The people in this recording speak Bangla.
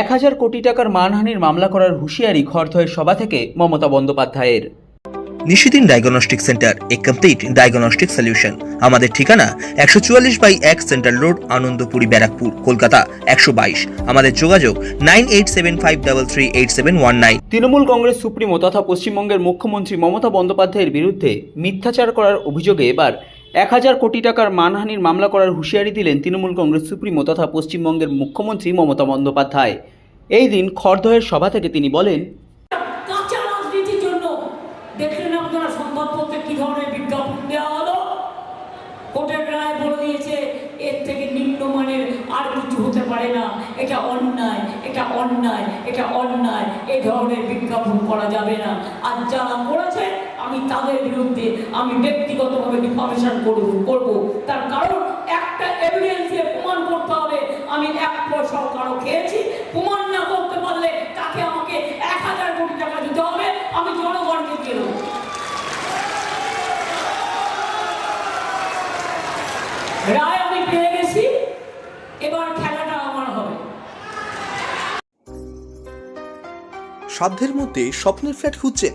এক হাজার কোটি টাকার মানহানির মামলা করার হুঁশিয়ারি খর্ধয়ের সভা থেকে মমতা বন্দ্যোপাধ্যায়ের। নিশিদিন ডায়াগনস্টিক সেন্টার এ কমপ্লিট ডায়াগনস্টিক সলিউশন। আমাদের ঠিকানা একশো চুয়াল্লিশ বাই এক সেন্ট্রাল রোড আনন্দপুরি ব্যারাকপুর কলকাতা একশো বাইশ। আমাদের যোগাযোগ nine eight seven five double three eight seven one nine. Trinamool Congress supremo তথা পশ্চিমবঙ্গের মুখ্যমন্ত্রী মমতা বন্দ্যোপাধ্যায়ের বিরুদ্ধে মিথ্যাচার করার অভিযোগে এবার এক হাজার কোটি টাকার মানহানির মামলা করার হুঁশিয়ারি দিলেন তৃণমূল কংগ্রেস সুপ্রিমো তথা পশ্চিমবঙ্গের মুখ্যমন্ত্রী মমতা বন্দ্যোপাধ্যায়। এই দিন খর্ধয়ের সভা থেকে তিনি বলেন এর থেকে আর কিছু হতে পারে না। এটা অন্যায় এটা অন্যায় এটা অন্যায় এই ধরনের বিজ্ঞাপন করা যাবে না। আর যারা তাদের বিরুদ্ধে আমি ব্যক্তিগতভাবে ডিফামেশন করব করব। তার কারণ একটা এভিডেন্স দিয়ে প্রমাণ করতে হবে, আমি এক পয়সাও কারও খেয়েছি, প্রমাণ না করতে পারলে তাকে আমাকে এক হাজার কোটি টাকা দিতে হবে, আমি জনগণকে দিয়ে দেবো। রায় আমি পেয়ে গেছি, এবার খেলাটা আমার হবে। সাধ্যের মধ্যে স্বপ্নের ফ্ল্যাট খুঁজছেন